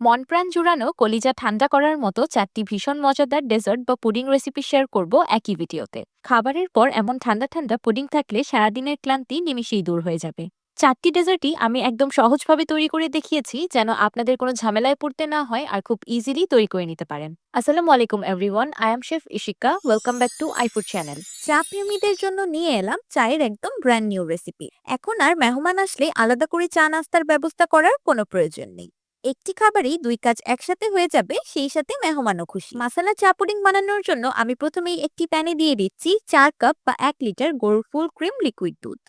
মন প্রাণ জুড়ানো কলিজা ঠান্ডা করার মতো চারটি ভীষণ মজাদার ডেজার্ট বা পুডিং রেসিপি শেয়ার করব একই ভিডিওতে। খাবারের পর এমন ঠান্ডা ঠান্ডা পুডিং থাকলে সারাদিনের ক্লান্তি নিমিশেই দূর হয়ে যাবে। চারটি ডেজার্টই আমি একদম সহজভাবে তৈরি করে দেখিয়েছি যেন আপনাদের কোনো ঝামেলায় পড়তে না হয় আর খুব ইজিলি তৈরি করে নিতে পারেন। আসসালামু আলাইকুম everyone I am chef Ishika welcome back to iFood channel চা প্রেমীদের জন্য নিয়ে এলাম চায়ের একদম ব্র্যান্ড নিউ রেসিপি এখন আর মেহমান আসলে আলাদা করে চা নাস্তার ব্যবস্থা করার কোনো প্রয়োজন নেই। একটি খাবারই দুই কাজ একসাথে হয়ে যাবে, সেই সাথে মেহমানও খুশি। মাসালা চা পুডিং বানানোর জন্য আমি প্রথমেই একটি প্যানে দিয়ে দিচ্ছি চার কাপ বা এক লিটার গরুর ফুল ক্রিম লিকুইড দুধ।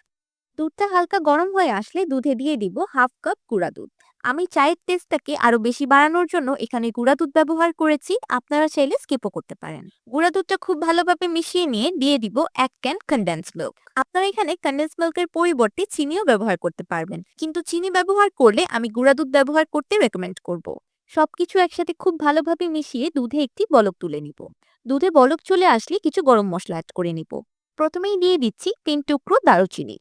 দুধটা হালকা গরম হয়ে আসলে দুধে দিয়ে দিব হাফ কাপ গুঁড়া দুধ। আমি চায়ের টেস্টটাকে আরও বেশি বাড়ানোর জন্য এখানে গুঁড়া দুধ ব্যবহার করেছি। আপনারা চাইলে স্কিপও করতে পারেন। গুঁড়া দুধটা খুব ভালোভাবে মিশিয়ে নিয়ে দিয়ে দিব এক ক্যান কন্ডেন্স মিল্ক আপনারা এখানে কন্ডেন্স মিল্কের পরিবর্তে চিনিও ব্যবহার করতে পারবেন। কিন্তু চিনি ব্যবহার করলে আমি গুঁড়া দুধ ব্যবহার করতে রেকমেন্ড করব। সবকিছু একসাথে খুব ভালোভাবে মিশিয়ে দুধে একটি বলক তুলে নিব। দুধে বলক চলে আসলে কিছু গরম মশলা অ্যাড করে নিব। প্রথমেই দিয়ে দিচ্ছি তিন টুকরো দারুচিনি।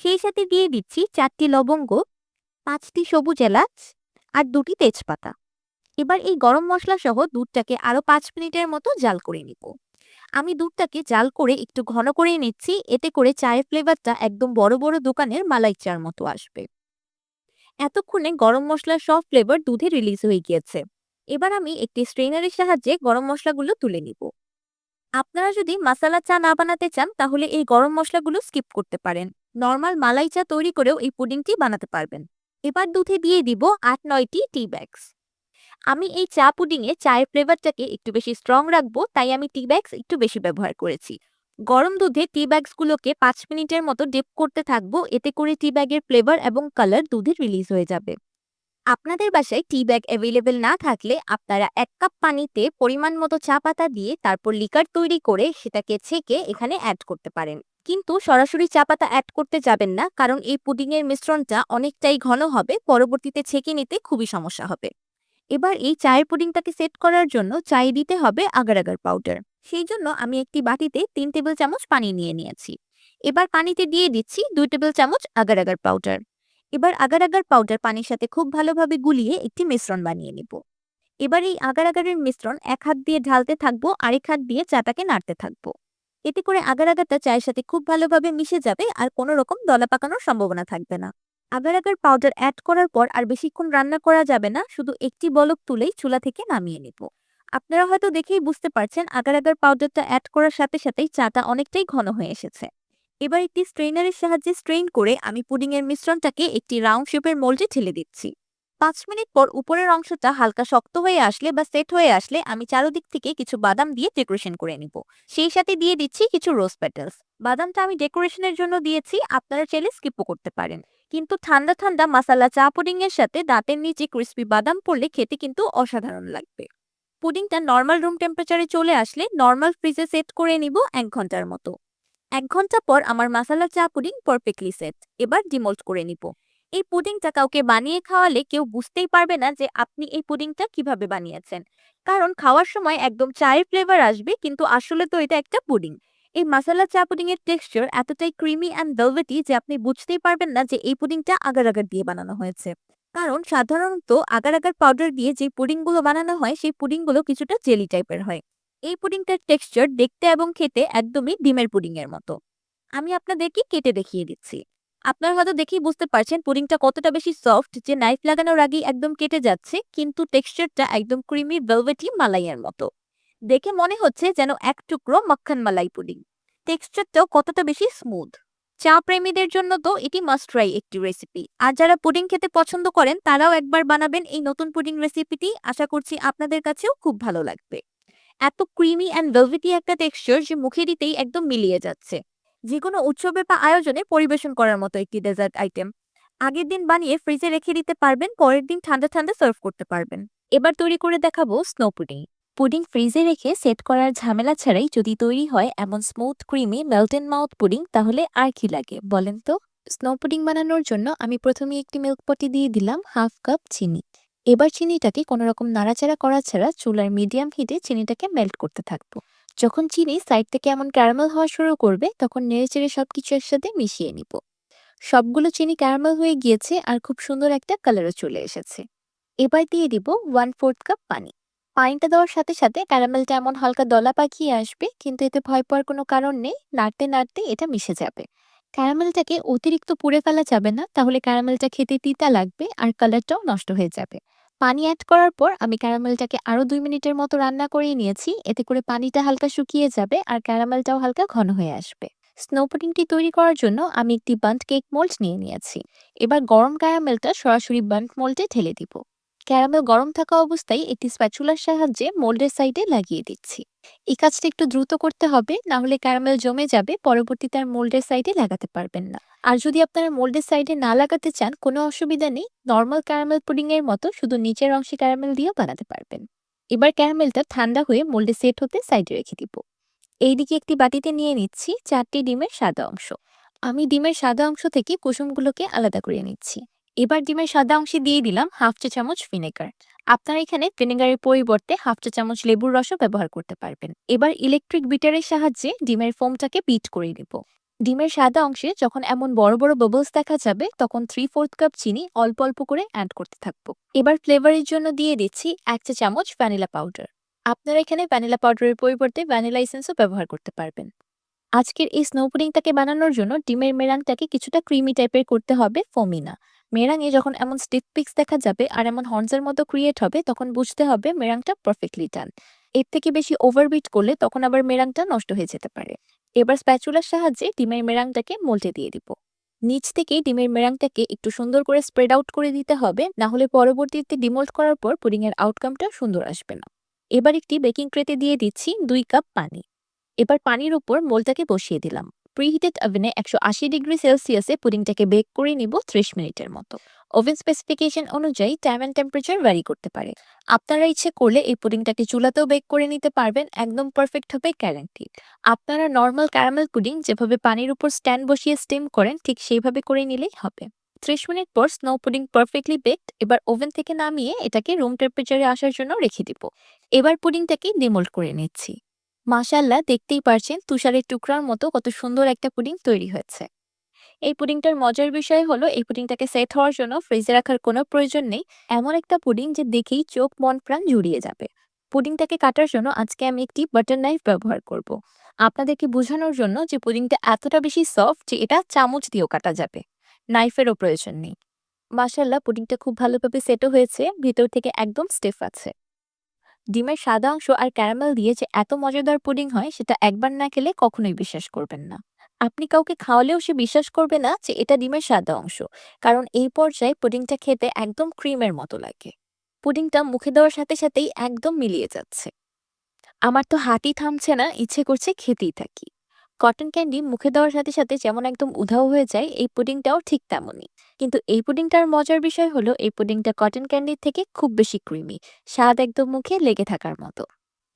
সেই সাথে দিয়ে দিচ্ছি চারটি লবঙ্গ পাঁচটি সবুজ এলাচ আর দুটি তেজপাতা। এবার এই গরম মশলা সহ দুধটাকে আরও পাঁচ মিনিটের মতো জাল করে নিব। আমি দুধটাকে জাল করে একটু ঘন করে নিচ্ছি, এতে করে চায়ের ফ্লেভারটা একদম বড় বড় দোকানের মালাই চার মতো আসবে। এতক্ষণে গরম মশলার সব ফ্লেভার দুধে রিলিজ হয়ে গিয়েছে। এবার আমি একটি স্ট্রেনারের সাহায্যে গরম মশলাগুলো তুলে নিব। আপনারা যদি মাসালা চা না বানাতে চান, তাহলে এই গরম মশলাগুলো স্কিপ করতে পারেন। নর্মাল মালাই চা তৈরি করেও এই পুডিংটি বানাতে পারবেন। এবার দুধে দিয়ে দিব আট, নয়টি টি ব্যাগস আমি এই চা পুডিংয়ে চায়ের ফ্লেভারটাকে একটু বেশি স্ট্রং রাখব, তাই আমি টি ব্যাগস একটু বেশি ব্যবহার করেছি। গরম দুধে টি ব্যাগসগুলোকে পাঁচ মিনিটের মতো ডিপ করতে থাকব, এতে করে টি ব্যাগের ফ্লেভার এবং কালার দুধে রিলিজ হয়ে যাবে। আপনাদের বাসায় টি ব্যাগ অ্যাভেলেবেল না থাকলে আপনারা এক কাপ পানিতে পরিমাণ মতো চা পাতা দিয়ে তারপর লিকার তৈরি করে সেটাকে ছেঁকে এখানে অ্যাড করতে পারেন। কিন্তু সরাসরি চা পাতা অ্যাড করতে যাবেন না, কারণ এই পুডিংয়ের মিশ্রণটা অনেকটাই ঘন হবে, পরবর্তীতে ছেঁকে নিতে খুবই সমস্যা হবে। এবার এই চায়ের পুডিংটাকে সেট করার জন্য চায়ে দিতে হবে আগার আগার পাউডার সেই জন্য আমি একটি বাটিতে তিন টেবিল চামচ পানি নিয়ে নিয়েছি। এবার পানিতে দিয়ে দিচ্ছি দুই টেবিল চামচ আগার আগার পাউডার এবার আগার আগার পাউডার পানির সাথে খুব ভালোভাবে গুলিয়ে একটি মিশ্রণ বানিয়ে নিব। এবার এই আগার আগারের মিশ্রণ এক হাত দিয়ে ঢালতে থাকব, আরেক হাত দিয়ে চাটাকে নাড়তে থাকব। এতে করে আগার আগারটা চায়ের সাথে খুব ভালোভাবে মিশে যাবে আর কোনো রকম দলা পাকানোর সম্ভাবনা থাকবে না। আগার আগার পাউডার অ্যাড করার পর আর বেশিক্ষণ রান্না করা যাবে না, শুধু একটি বলক তুলেই চুলা থেকে নামিয়ে নিব। আপনারা হয়তো দেখেই বুঝতে পারছেন আগার আগার পাউডারটা অ্যাড করার সাথে সাথেই চাটা অনেকটাই ঘন হয়ে এসেছে। এবার একটি স্ট্রেনারের সাহায্যে স্ট্রেইন করে আমি পুডিংয়ের মিশ্রণটাকে একটি রাউন্ড শেপের মোল্ডে ঠেলে দিচ্ছি। পাঁচ মিনিট পর উপরের অংশটা হালকা শক্ত হয়ে আসলে বা সেট হয়ে আসলে আমি চারোদিক থেকে কিছু বাদাম দিয়ে ডেকোরেশন করে নিব। সেই সাথে দিয়ে দিচ্ছি কিছু রোজ পেটালস। বাদামটা আমি ডেকোরেশনের জন্য দিয়েছি, আপনারা চাইলে স্কিপও করতে পারেন। কিন্তু ঠান্ডা ঠান্ডা মাসালা চা পুডিং এর সাথে দাঁতের নিচে ক্রিস্পি বাদাম পড়লে খেতে কিন্তু অসাধারণ লাগবে। পুডিংটা নর্মাল রুম টেম্পারেচারে চলে আসলে নর্মাল ফ্রিজে সেট করে নিব এক ঘণ্টার মতো। এক ঘণ্টা পর আমার মাসালা চা পুডিং পারফেক্টলি সেট। এবার ডিমোল্ট করে নিব। এই পুডিংটা কাউকে বানিয়ে খাওয়ালে কেউ বুঝতেই পারবে না যে আপনি এই পুডিংটা কীভাবে বানিয়েছেন। কারণ খাওয়ার সময় একদম চায়ের ফ্লেভার আসবে, কিন্তু আসলে তো এটা একটা পুডিং। এই মাসালা চা পুডিং এর টেক্সচার এতটাই ক্রিমি অ্যান্ড ভেলভেটি যে আপনি বুঝতেই পারবেন না যে এই পুডিংটা আগার আগার দিয়ে বানানো হয়েছে। কারণ সাধারণত আগার আগার পাউডার দিয়ে যে পুডিংগুলো বানানো হয়, সেই পুডিংগুলো কিছুটা জেলি টাইপের হয়। এই পুডিংটার টেক্সচার দেখতে এবং খেতে একদমই ডিমের পুডিংয়ের মতো। আমি আপনাদেরকে কেটে দেখিয়ে দিচ্ছি। আপনারা হয়তো দেখেই বুঝতে পারছেন পুডিংটা কতটা বেশি সফট যে নাইফ লাগানোর আগেই একদম কেটে যাচ্ছে, কিন্তু টেক্সচারটা একদম ক্রিমি, ভেলভেটি মালাইয়ের মতো। দেখে মনে হচ্ছে যেন এক টুকরো মাখন মালাই পুডিং। টেক্সচারটাও কতটা বেশি স্মুথ। চা প্রেমীদের জন্য তো এটি মাস্ট ট্রাই একটি রেসিপি। আর যারা পুডিং খেতে পছন্দ করেন, তারাও একবার বানাবেন এই নতুন পুডিং রেসিপিটি। আশা করছি আপনাদের কাছেও খুব ভালো লাগবে। এত ক্রিমি অ্যান্ড ভেলভেটি একটা টেক্সচার যে মুখে দিতেই একদম মিলিয়ে যাচ্ছে। যে কোনো উৎসবে বা আয়োজনে পরিবেশন করার মতো একটি ডেজার্ট আইটেম। আগের দিন বানিয়ে ফ্রিজে রেখে দিতে পারবেন, পরের দিন ঠান্ডা ঠান্ডা সার্ভ করতে পারবেন। এবার তৈরি করে দেখাবো স্নো পুডিং। পুডিং ফ্রিজে রেখে সেট করার ঝামেলা ছাড়াই যদি তৈরি হয় এমন smooth, creamy melt in mouth pudding, তাহলে আর কি লাগে, বলেন তো? স্নো পুডিং বানানোর জন্য আমি প্রথমে একটি মিল্ক পটি দিয়ে দিলাম হাফ কাপ চিনি। এবার চিনিটাকে কোনো রকম নাড়াচাড়া করা ছাড়া চুলার মিডিয়াম হিটে চিনিটাকে মেল্ট করতে থাকব। যখন চিনি সাইড থেকে এমন ক্যারামেল হওয়া শুরু করবে, তখন নেড়ে চেড়ে সব সবকিছু একসাথে মিশিয়ে নিব। সবগুলো চিনি ক্যারামেল হয়ে গিয়েছে আর খুব সুন্দর একটা কালারও চলে এসেছে। এবার দিয়ে দিব ওয়ান ফোর্থ কাপ পানি। পানিটা দেওয়ার সাথে সাথে ক্যারামেলটা এমন হালকা দলা পাকিয়ে আসবে, কিন্তু এতে ভয় পাওয়ার কোনো কারণ নেই, নাড়তে নাড়তে এটা মিশে যাবে। ক্যারামেলটাকে অতিরিক্ত পুড়ে ফেলা যাবে না, তাহলে ক্যারামেলটা খেতে তিতা লাগবে আর কালারটাও নষ্ট হয়ে যাবে। পানি অ্যাড করার পর আমি ক্যারামেলটাকে আরও দুই মিনিটের মতো রান্না করিয়ে নিয়েছি। এতে করে পানিটা হালকা শুকিয়ে যাবে আর ক্যারামেলটাও হালকা ঘন হয়ে আসবে। স্নো পুডিংটি তৈরি করার জন্য আমি একটি বান্ট কেক মোল্ড নিয়ে নিয়েছি। এবার গরম ক্যারামেলটা সরাসরি বান্ট মোল্ডে ঢেলে দিব। ক্যারামেল গরম থাকা অবস্থায় একটি স্প্যাচুলার সাহায্যে মোল্ডের সাইডে লাগিয়ে দিচ্ছি। এই কাজটা একটু দ্রুত করতে হবে, না হলে ক্যারামেল জমে যাবে পরবর্তীতে আর মোল্ডের সাইডে লাগাতে পারবেন না। আর যদি আপনারা মোল্ডের সাইডে না লাগাতে চান, কোনো অসুবিধা নেই, নর্মাল ক্যারামেল পুডিং এর মতো শুধু নিচের অংশে ক্যারামেল দিয়েও বানাতে পারবেন। এবার ক্যারামেলটা ঠান্ডা হয়ে মোল্ডে সেট হতে সাইডে রেখে দিব। এইদিকে একটি বাটিতে নিয়ে নিচ্ছি চারটি ডিমের সাদা অংশ। আমি ডিমের সাদা অংশ থেকে কুসুমগুলোকে আলাদা করে নিচ্ছি। এবার ডিমের সাদা অংশে দিয়ে দিলাম হাফ চা চামচ ভিনেগার। আপনারা এখানে ভিনেগারের পরিবর্তে হাফ চা চামচ লেবুর রসও ব্যবহার করতে পারবেন। এবার ইলেকট্রিক বিটারের সাহায্যে ডিমের ফোমটাকে বিট করে নিব। ডিমের সাদা অংশে যখন এমন বড় বড় বাবলস দেখা যাবে, তখন থ্রি ফোর্থ কাপ চিনি অল্প অল্প করে অ্যাড করতে থাকব। এবার ফ্লেভারের জন্য দিয়ে দিচ্ছি এক চা চামচ ভ্যানিলা পাউডার আপনারা এখানে ভ্যানিলা পাউডারের পরিবর্তে ভ্যানিলা এসেন্সও ব্যবহার করতে পারবেন। আজকের এই স্নো পুডিংটাকে বানানোর জন্য ডিমের মেরাংটাকে কিছুটা ক্রিমি টাইপের করতে হবে ফোমি না মেরাঙে যখন এমন স্টিফ পিক্স দেখা যাবে আর এমন হর্নসের মতো ক্রিয়েট হবে, তখন বুঝতে হবে মেরাংটা পারফেক্টলি ডান এর থেকে বেশি ওভারবিট করলে তখন আবার মেরাংটা নষ্ট হয়ে যেতে পারে। এবার স্প্যাচুলার সাহায্যে ডিমের মেরাংটাকে মোল্টে দিয়ে দিব। নিচ থেকে ডিমের মেরাংটাকে একটু সুন্দর করে স্প্রেড আউট করে দিতে হবে, না হলে পরবর্তীতে ডিমোল্ট করার পর পুডিং এর আউটকামটা সুন্দর আসবে না। এবার একটি বেকিং ট্রেতে দিয়ে দিচ্ছি দুই কাপ পানি। এবার পানির উপর মোলটাকে বসিয়ে দিলাম। প্রিহিটেড ওভেনে একশো আশি ডিগ্রি সেলসিয়াসে পুডিংটাকে বেক করে নিব ত্রিশ মিনিটের মতো। ওভেন স্পেসিফিকেশন অনুযায়ী টাইম অ্যান্ড টেম্পারেচার ভ্যারি করতে পারে। আপনারা ইচ্ছে করলে এই পুডিংটাকে চুলাতেও বেক করে নিতে পারবেন, একদম পারফেক্ট হবে গ্যারান্টি আপনারা নর্মাল ক্যারামেল পুডিং যেভাবে পানির উপর স্ট্যান্ড বসিয়ে স্টিম করেন, ঠিক সেইভাবে করে নিলেই হবে। ত্রিশ মিনিট পর স্নো পুডিং পারফেক্টলি বেকড এবার ওভেন থেকে নামিয়ে এটাকে রুম টেম্পারেচারে আসার জন্য রেখে দিব। এবার পুডিংটাকে ডিমোল্ড করে নিচ্ছি। মাশাল্লাহ, দেখতেই পারছেন তুষারের টুকরার মতো কত সুন্দর একটা পুডিং তৈরি হয়েছে। এই পুডিংটার মজার বিষয় হলো, এই পুডিংটাকে সেট হওয়ার জন্য ফ্রিজে রাখার কোনো প্রয়োজন নেই। এমন একটা পুডিং যে দেখেই চোখ, মন, প্রাণ জুড়িয়ে যাবে। পুডিংটাকে কাটার জন্য আজকে আমি একটি বাটার নাইফ ব্যবহার করব। আপনাদেরকে বোঝানোর জন্য যে পুডিংটা এতটা বেশি সফট যে এটা চামচ দিয়েও কাটা যাবে। নাইফেরও প্রয়োজন নেই। মাশাল্লাহ, পুডিংটা খুব ভালোভাবে সেটও হয়েছে, ভিতর থেকে একদম স্টেফ আছে। ডিমের সাদা অংশ আর ক্যারামেল দিয়ে যে এত মজাদার পুডিং হয়, সেটা একবার না খেলে কখনোই বিশ্বাস করবেন না। আপনি কাউকে খাওয়ালেও সে বিশ্বাস করবে না যে এটা ডিমের সাদা অংশ, কারণ এই পর্যায়ে পুডিংটা খেতে একদম ক্রিমের মতো লাগে। পুডিংটা মুখে দেওয়ার সাথে সাথেই একদম মিলিয়ে যাচ্ছে। আমার তো হাতই থামছে না, ইচ্ছে করছে খেতেই থাকি। কটন ক্যান্ডি মুখে দেওয়ার সাথে সাথে যেমন একদম উধাও হয়ে যায়, এই পুডিংটাও ঠিক তেমনই। কিন্তু এই পুডিংটার মজার বিষয় হলো, এই পুডিংটা কটন ক্যান্ডির থেকে খুব বেশি ক্রিমি স্বাদ একদম মুখে লেগে থাকার মতো।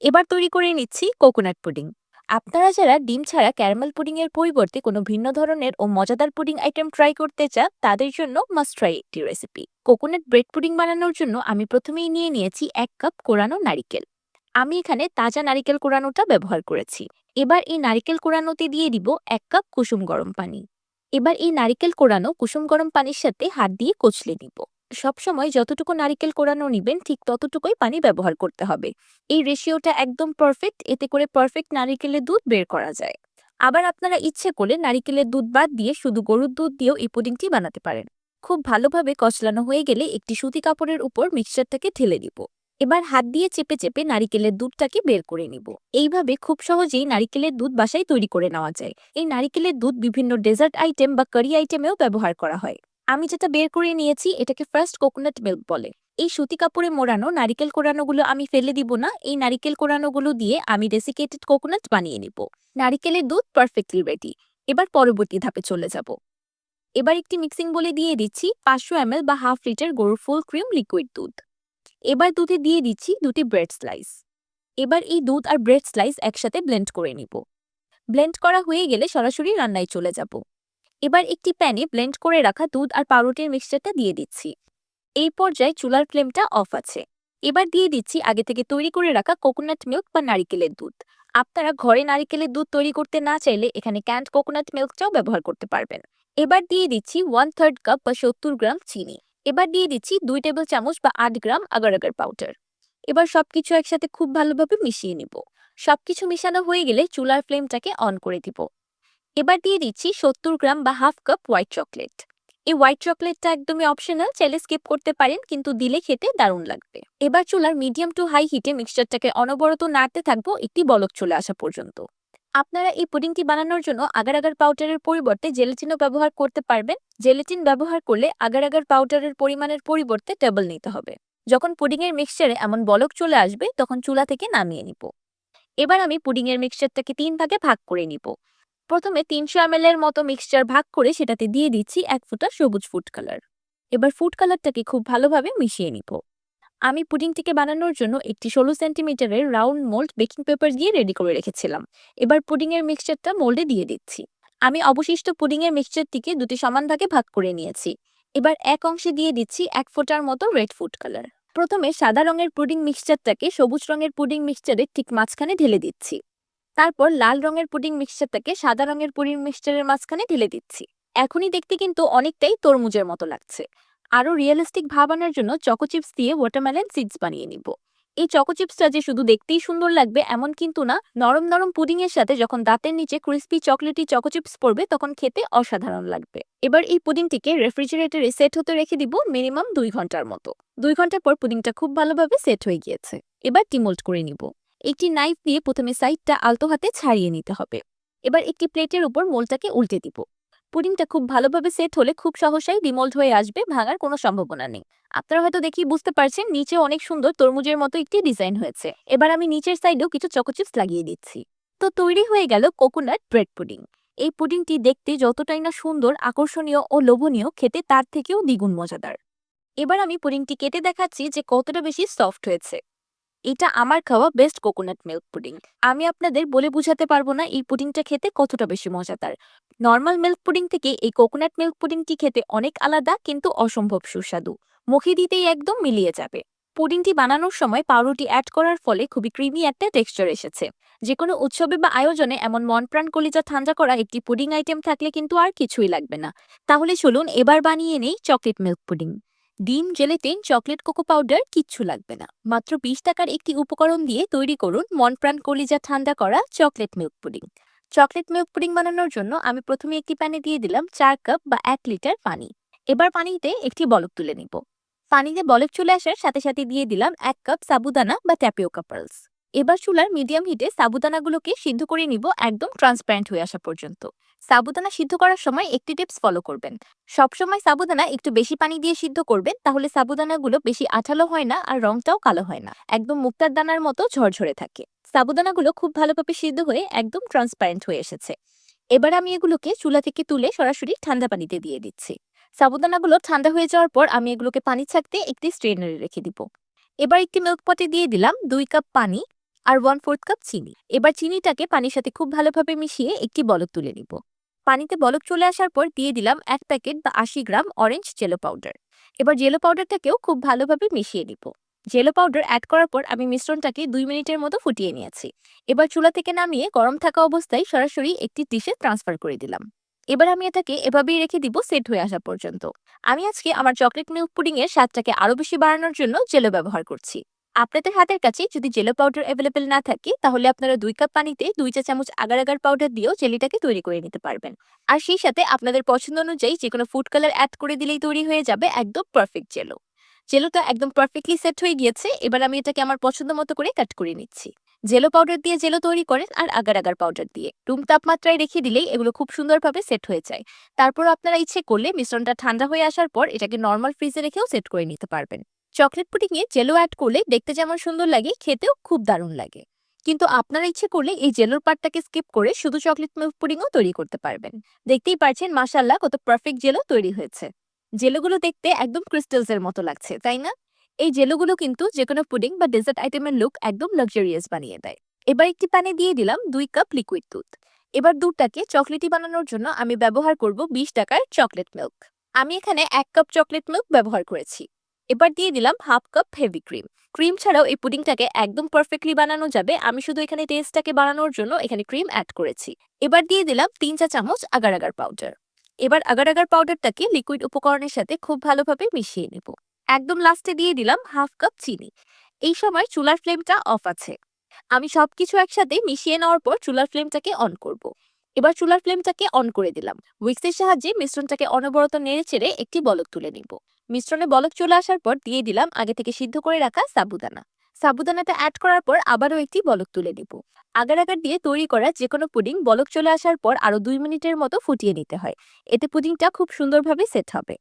এবার তৈরি করে নিচ্ছি কোকোনাট পুডিং আপনারা যারা ডিম ছাড়া ক্যারামেল পুডিং এর পরিবর্তে কোনো ভিন্ন ধরনের ও মজাদার পুডিং আইটেম ট্রাই করতে চান, তাদের জন্য মাস্ট ট্রাই একটি রেসিপি কোকোনাট ব্রেড পুডিং বানানোর জন্য আমি প্রথমেই নিয়ে নিয়েছি এক কাপ কোরানো নারিকেল। আমি এখানে তাজা নারিকেল কোরানোটা ব্যবহার করেছি। এবার এই নারিকেল কোরানোতে দিয়ে দিব এক কাপ কুসুম গরম পানি। এবার এই নারিকেল কোরানো কুসুম গরম পানির সাথে হাত দিয়ে কচলে নিব। সবসময় যতটুকু নারিকেল কোরানো নিবেন, ঠিক ততটুকুই পানি ব্যবহার করতে হবে। এই রেশিওটা একদম পারফেক্ট এতে করে পারফেক্ট নারিকেলের দুধ বের করা যায়। আবার আপনারা ইচ্ছে করলে নারিকেলের দুধ বাদ দিয়ে শুধু গরুর দুধ দিয়েও এই পুডিংটি বানাতে পারেন। খুব ভালোভাবে কচলানো হয়ে গেলে একটি সুতি কাপড়ের উপর মিক্সচারটাকে ঢেলে দিব এবার হাত দিয়ে চেপে চেপে নারিকেলের দুধটাকে বের করে নিব। এইভাবে খুব সহজেই নারিকেলের দুধ বাসায় তৈরি করে নেওয়া যায়। এই নারিকেলের দুধ বিভিন্ন ডেজার্ট আইটেম বা কারি আইটেমেও ব্যবহার করা হয়। আমি যেটা বের করে নিয়েছি, এটাকে ফার্স্ট কোকোনাট মিল্ক বলে। এই সুতি কাপড়ে মোড়ানো নারিকেল কোরানোগুলো আমি ফেলে দিব না। এই নারিকেল কোরানোগুলো দিয়ে আমি ডেসিকেটেড কোকোনাট বানিয়ে নিব। নারিকেলের দুধ পারফেক্টলি রেডি এবার পরবর্তী ধাপে চলে যাব। এবার একটি মিক্সিং বলে দিয়ে দিচ্ছি পাঁচশো এমএল বা হাফ লিটার গরুর ফুল ক্রিম লিকুইড দুধ। এবার দুধে দিয়ে দিচ্ছি দুটি ব্রেড স্লাইস এবার এই দুধ আর ব্রেড স্লাইস একসাথে ব্লেন্ড করে নিব। ব্লেন্ড করা হয়ে গেলে সরাসরি রান্নায় চলে যাব। এবার একটি প্যানে ব্লেন্ড করে রাখা দুধ আর পাউরুটির মিক্সচারটা দিয়ে দিচ্ছি। এই পর্যায়ে চুলার ফ্লেমটা অফ আছে। এবার দিয়ে দিচ্ছি আগে থেকে তৈরি করে রাখা কোকোনাট মিল্ক বা নারিকেলের দুধ। আপনারা ঘরে নারিকেলের দুধ তৈরি করতে না চাইলে এখানে ক্যান্ড কোকোনাট মিল্কটাও ব্যবহার করতে পারবেন। এবার দিয়ে দিচ্ছি ওয়ান থার্ড কাপ বা সত্তর গ্রাম চিনি। এবার দিয়ে দিচ্ছি দুই টেবিল চামচ বা আট গ্রাম আগার আগার পাউডার এবার সবকিছু একসাথে খুব ভালোভাবে মিশিয়ে নিব। সবকিছু মিশানো হয়ে গেলে চুলার ফ্লেমটাকে অন করে দিব। এবার দিয়ে দিচ্ছি সত্তর গ্রাম বা হাফ কাপ হোয়াইট চকলেট এই হোয়াইট চকলেটটা একদমই অপশনাল চাইলে স্কিপ করতে পারেন, কিন্তু দিলে খেতে দারুণ লাগবে। এবার চুলার মিডিয়াম টু হাই হিটে মিক্সচারটাকে অনবরত নাড়তে থাকব একটি বলক চলে আসা পর্যন্ত। আপনারা এই পুডিংটি বানানোর জন্য আগার আগার পাউডারের পরিবর্তে জেলেটিনও ব্যবহার করতে পারবেন। জেলেটিন ব্যবহার করলে আগার আগার পাউডারের পরিমাণের পরিবর্তে টেবল নিতে হবে। যখন পুডিংয়ের মিক্সচারে এমন বলক চলে আসবে, তখন চুলা থেকে নামিয়ে নিব। এবার আমি পুডিংয়ের মিক্সচারটাকে তিন ভাগে ভাগ করে নিব। প্রথমে তিনশো এম এর মতো মিক্সচার ভাগ করে সেটাতে দিয়ে দিচ্ছি এক ফুটা সবুজ ফুড কালার এবার ফুড কালারটাকে খুব ভালোভাবে মিশিয়ে নিব। আমি পুডিংটিকে বানানোর জন্য একটি ষোলো সেন্টিমিটারের রাউন্ড মোল্ড বেকিং পেপার দিয়ে রেডি করে রেখেছিলাম। এবার পুডিংয়ের মিক্সচারটা মোল্ডে দিয়ে দিচ্ছি। আমি অবশিষ্ট পুডিংয়ের মিক্সচারটিকে দুটি সমান ভাগে ভাগ করে নিয়েছি। এবার এক অংশে দিয়ে দিচ্ছি এক ফোঁটার মতো রেড ফুড কালার। প্রথমে সাদা রঙের পুডিং মিক্সচারটাকে সবুজ রঙের পুডিং মিক্সচারের ঠিক মাঝখানে ঢেলে দিচ্ছি। তারপর লাল রঙের পুডিং মিক্সচারটাকে সাদা রঙের পুডিং মিক্সচারের মাঝখানে ঢেলে দিচ্ছি। এখনই দেখতে কিন্তু অনেকটাই তরমুজের মতো লাগছে। আরও রিয়েলিস্টিক ভাব আনার জন্য চকো চিপস দিয়ে ওয়াটারমেলন সিডস বানিয়ে নিব। এই চকো চিপসটা যে শুধু দেখতেই সুন্দর লাগবে, এমন কিন্তু না, নরম নরম পুডিং এর সাথে যখন দাঁতের নিচে ক্রিস্পি চকলেটি চকো চিপস পড়বে, তখন খেতে অসাধারণ লাগবে। এবার এই পুডিংটিকে রেফ্রিজারেটরে সেট হতে রেখে দিব মিনিমাম দুই ঘণ্টার মতো। দুই ঘণ্টা পর পুডিংটা খুব ভালোভাবে সেট হয়ে গিয়েছে। এবার ডিমোল্ড করে নিব। একটি নাইফ দিয়ে প্রথমে সাইডটা আলতো হাতে ছাড়িয়ে নিতে হবে। এবার একটি প্লেটের উপর মোলটাকে উল্টে দিব। পুডিংটা খুব ভালোভাবে সেট হলে খুব সহসাই ডিমোল্ড হয়ে আসবে, ভাঙার কোনো সম্ভাবনা নেই। আপনারা হয়তো দেখি বুঝতে পারছেন, নিচে অনেক সুন্দর তরমুজের মতো একটি ডিজাইন হয়েছে। এবার আমি নিচের সাইডেও কিছু চকোচিপস লাগিয়ে দিচ্ছি। তো তৈরি হয়ে গেল কোকোনাট ব্রেড পুডিং। এই পুডিংটি দেখতে যতটাই না সুন্দর, আকর্ষণীয় ও লোভনীয়, খেতে তার থেকেও দ্বিগুণ মজাদার। এবার আমি পুডিংটি কেটে দেখাচ্ছি যে কতটা বেশি সফট হয়েছে। এটা আমার খাওয়া বেস্ট কোকোনাট মিল্ক পুডিং আমি আপনাদের বলে বুঝাতে পারব না এই পুডিংটা খেতে কতটা বেশি মজাদার। নর্মাল মিল্ক পুডিং থেকে এই কোকোনাট মিল্ক পুডিংটি খেতে অনেক আলাদা কিন্তু অসম্ভব সুস্বাদু। মুখে দিতেই একদম মিলিয়ে যাবে। পুডিংটি বানানোর সময় পাউরুটি অ্যাড করার ফলে খুবই ক্রিমি একটা টেক্সচার এসেছে। যে কোনো উৎসবে বা আয়োজনে এমন মন প্রাণ কলিজা ঠান্ডা করা একটি পুডিং আইটেম থাকলে কিন্তু আর কিছুই লাগবে না। তাহলে চলুন এবার বানিয়ে নেই চকলেট মিল্ক পুডিং ডিম জেলেটিন চকলেট কোকো পাউডার কিচ্ছু লাগবে না। মাত্র বিশ টাকার একটি উপকরণ দিয়ে তৈরি করুন মনপ্রাণ কলিজা ঠান্ডা করা chocolate milk pudding. Chocolate milk pudding বানানোর জন্য আমি প্রথমে একটি প্যানে দিয়ে দিলাম চার কাপ বা এক লিটার পানি। এবার পানিতে একটি বলক তুলে নিব। পানিতে বলক চলে আসার সাথে সাথে দিয়ে দিলাম এক কাপ সাবুদানা বা ট্যাপিওকা পার্লস এবার চুলার মিডিয়াম হিটে সাবুদানাগুলোকে সিদ্ধ করে নিব একদম ট্রান্সপারেন্ট হয়ে আসা পর্যন্ত। সাবুদানা সিদ্ধ করার সময় একটি টিপস ফলো করবেন। সবসময় সাবুদানা একটু বেশি পানি দিয়ে সিদ্ধ করবেন, তাহলে সাবুদানাগুলো বেশি আঠালো হয় না আর রংটাও কালো হয় না। একদম মুক্তার দানার মতো ঝরঝরে থাকে। সাবুদানাগুলো খুব ভালোভাবে সিদ্ধ হয়ে একদম ট্রান্সপারেন্ট হয়ে এসেছে। এবার আমি এগুলোকে চুলা থেকে তুলে সরাসরি ঠান্ডা পানিতে দিয়ে দিচ্ছি। সাবুদানাগুলো ঠান্ডা হয়ে যাওয়ার পর আমি এগুলোকে পানি ছাকতে একটি স্ট্রেনারে রেখে দিব। এবার একটি মিল্ক পটে দিয়ে দিলাম দুই কাপ পানি। আর ওয়ান ফোর্থ কাপ চিনি। এবার চিনিটাকে পানির সাথে খুব ভালোভাবে মিশিয়ে একটি বলক তুলে নিব। পানিতে বলক চলে আসার পর দিয়ে দিলাম এক প্যাকেট বা আশি গ্রাম অরেঞ্জ জেলো পাউডার এবার জেলো পাউডারটাকেও খুব ভালোভাবে মিশিয়ে দিব জেলো পাউডার অ্যাড করার পর আমি মিশ্রণটাকে দুই মিনিটের মতো ফুটিয়ে নিয়েছি। এবার চুলা থেকে নামিয়ে গরম থাকা অবস্থায় সরাসরি একটি ডিশে ট্রান্সফার করে দিলাম। এবার আমি এটাকে এভাবেই রেখে দিব সেট হয়ে আসা পর্যন্ত। আমি আজকে আমার চকলেট মিল্ক পুডিং এর স্বাদটাকে আরও বেশি বাড়ানোর জন্য জেলো ব্যবহার করছি। আপনাদের হাতের কাছে যদি জেলো পাউডার অ্যাভেলেবেল না থাকে, তাহলে আপনারা দুই কাপ পানিতে দুই চা চামচ আগার আগার পাউডার দিয়েও জেলিটাকে তৈরি করে নিতে পারবেন। আর সেই সাথে আপনাদের পছন্দ অনুযায়ী যে কোনো ফুড কালার অ্যাড করে দিলেই তৈরি হয়ে যাবে একদম পারফেক্ট জেলো। জেলোটা একদম পারফেক্টলি সেট হয়ে গিয়েছে, এবার আমি এটাকে আমার পছন্দ মতো করে কাট করে নিচ্ছি। জেলো পাউডার দিয়ে জেলো তৈরি করেন আর আগার আগার পাউডার দিয়ে। রুম তাপমাত্রায় রেখে দিলেই এগুলো খুব সুন্দরভাবে সেট হয়ে যায়। তারপর আপনারা ইচ্ছে করলে মিশ্রণটা ঠান্ডা হয়ে আসার পর এটাকে নর্মাল ফ্রিজে রেখেও সেট করে নিতে পারবেন। চকলেট পুডিংয়ে জেলো অ্যাড করলে দেখতে যেমন সুন্দর লাগে, খেতেও খুব দারুণ লাগে। কিন্তু আপনারা ইচ্ছে করলে এই জেলোর পার্টটাকে স্কিপ করে শুধু চকলেট মিল্ক পুডিংও তৈরি করতে পারবেন। দেখতেই পারছেন মাসাল্লাহ কত পারফেক্ট জেলো তৈরি হয়েছে। জেলোগুলো দেখতে একদম ক্রিস্টালস এর মতো লাগছে, তাই না? এই জেলোগুলো কিন্তু যে কোনো পুডিং বা ডেজার্ট আইটেমের লুক একদম লাক্সারিয়াস বানিয়ে দেয়। এবার একটি প্যানে দিয়ে দিলাম দুই কাপ লিকুইড দুধ। এবার দুধটাকে চকলেটি বানানোর জন্য আমি ব্যবহার করব বিশ টাকার চকলেট মিল্ক। আমি এখানে এক কাপ চকলেট মিল্ক ব্যবহার করেছি। এবার দিয়ে দিলাম half cup heavy cream cream ছাড়াও এই পুডিংটাকে একদম পারফেক্টলি বানানো যাবে। আমি শুধু এখানে টেস্টটাকে বানানোর জন্য এখানে ক্রিম অ্যাড করেছি। এবার দিয়ে দিলাম তিন চা চামচ আগার আগার পাউডার এবার আগার আগার পাউডারটাকে লিকুইড উপকরণের সাথে খুব ভালোভাবে মিশিয়ে নেব। একদম লাস্টে দিয়ে দিলাম হাফ কাপ চিনি। এই সময় চুলার ফ্লেমটা অফ আছে। আমি সবকিছু একসাথে মিশিয়ে নেওয়ার পর চুলার ফ্লেমটাকে অন করব। এবার চুলার ফ্লেমটাকে অন করে দিলাম। উইক্সের সাহায্যে মিশ্রণটাকে অনবরত নেড়ে চেড়ে একটি বলক তুলে নিব। মিশ্রণে বলক চলে আসার পর দিয়ে দিলাম আগে থেকে সিদ্ধ করে রাখা সাবুদানা। সাবুদানাটা অ্যাড করার পর আবারও একটি বলক তুলে নিব। আগার আগার দিয়ে তৈরি করা যে কোনো পুডিং বলক চলে আসার পর আরও দুই মিনিটের মতো ফুটিয়ে নিতে হয়। এতে পুডিংটা খুব সুন্দরভাবে সেট হবে।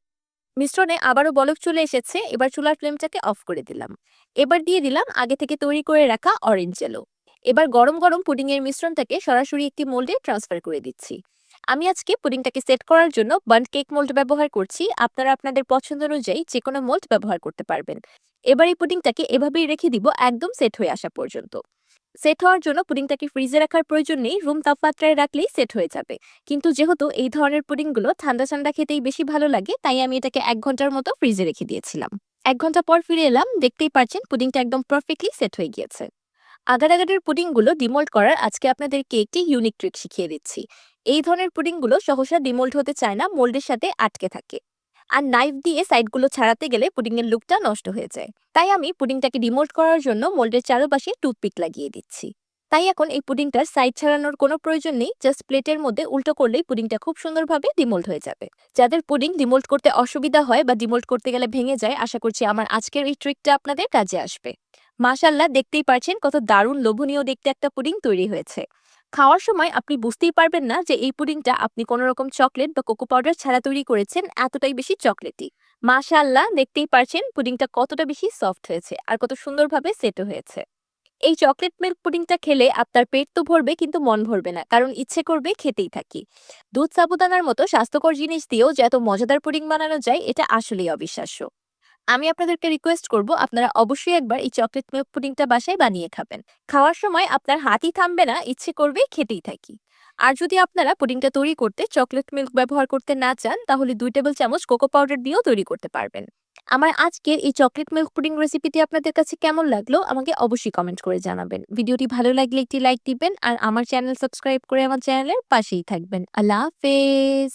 মিশ্রণে আবারও বলক চলে এসেছে, এবার চুলার ফ্লেমটাকে অফ করে দিলাম। এবার দিয়ে দিলাম আগে থেকে তৈরি করে রাখা অরেঞ্জ জেলো এবার গরম গরম পুডিংয়ের মিশ্রণটাকে সরাসরি একটি মোল্ডে ট্রান্সফার করে দিচ্ছি। আমি আজকে পুডিংটাকে সেট করার জন্য বান্ড কেক মোল্ড ব্যবহার করছি। আপনারা আপনাদের পছন্দ অনুযায়ী যে কোনো মোল্ড ব্যবহার করতে পারবেন। এবার এই পুডিংটাকে এভাবেই রেখে দিব একদম সেট হয়ে আসা পর্যন্ত। সেট হওয়ার জন্য পুডিংটাকে ফ্রিজে রাখার প্রয়োজন নেই, রুম তাপমাত্রায় রাখলেই সেট হয়ে যাবে। কিন্তু যেহেতু এই ধরনের পুডিংগুলো ঠান্ডা ঠান্ডা খেতেই বেশি ভালো লাগে, তাই আমি এটাকে এক ঘণ্টার মতো ফ্রিজে রেখে দিয়েছিলাম। এক ঘণ্টা পর ফিরে এলাম, দেখতেই পারছেন পুডিংটা একদম পারফেক্টলি সেট হয়ে গিয়েছে। আগার আগারের পুডিংগুলো ডিমোল্ড করার আজকে আপনাদেরকে একটি ইউনিক ট্রিক শিখিয়ে দিচ্ছি। এই ধরনের পুডিংগুলো সহসা ডিমোল্ড হতে চায় না, মোল্ডের সাথে আটকে থাকে। আর নাইফ দিয়ে সাইডগুলো ছাড়াতে গেলে পুডিংয়ের লুকটা নষ্ট হয়ে যায়। তাই আমি পুডিংটাকে ডিমোল্ড করার জন্য মোল্ডের চারপাশে টুথপিক লাগিয়ে দিচ্ছি। তাই এখন এই পুডিংটার সাইড ছাড়ানোর কোনো প্রয়োজন নেই জাস্ট প্লেটের মধ্যে উল্টো করলেই পুডিংটা খুব সুন্দরভাবে ডিমোল্ড হয়ে যাবে। যাদের পুডিং ডিমোল্ড করতে অসুবিধা হয় বা ডিমোল্ড করতে গেলে ভেঙে যায়, আশা করছি আমার আজকের এই ট্রিকটা আপনাদের কাজে আসবে। মাশাল্লাহ দেখতেই পারছেন কত দারুণ লোভনীয় দেখতে একটা পুডিং তৈরি হয়েছে। খাওয়ার সময় আপনি বুঝতেই পারবেন না যে এই পুডিংটা আপনি কোনো রকম চকলেট বা কোকো পাউডার ছাড়া তৈরি করেছেন, এতটাই বেশি চকলেটি। মাশাল্লাহ দেখতেই পারছেন পুডিংটা কতটা বেশি সফট হয়েছে আর কত সুন্দরভাবে সেটও হয়েছে। এই চকলেট মিল্ক পুডিংটা খেলে আপনার পেট তো ভরবে কিন্তু মন ভরবে না, কারণ ইচ্ছে করবে খেতেই থাকি। দুধ সাবুদানার মতো স্বাস্থ্যকর জিনিস দিয়েও যে এত মজাদার পুডিং বানানো যায়, এটা আসলেই অবিশ্বাস্য। আমি আপনাদেরকে রিকোয়েস্ট করব, আপনারা অবশ্যই একবার এই চকলেট মিল্ক পুডিংটা বাসায় বানিয়ে খাবেন। খাওয়ার সময় আপনার হাতই থামবে না, ইচ্ছে করবে খেতেই থাকি। আর যদি আপনারা পুডিংটা তৈরি করতে চকলেট মিল্ক ব্যবহার করতে না চান, তাহলে দুই টেবিল চামচ কোকো পাউডার দিয়েও তৈরি করতে পারবেন। আমার আজকের এই চকলেট মিল্ক পুডিং রেসিপিটি আপনাদের কাছে কেমন লাগল, আমাকে অবশ্যই কমেন্ট করে জানাবেন। ভিডিওটি ভালো লাগলে একটি লাইক দিবেন, আর আমার চ্যানেল সাবস্ক্রাইব করে আমার চ্যানেলের পাশেই থাকবেন। আল্লাহ হাফেজ!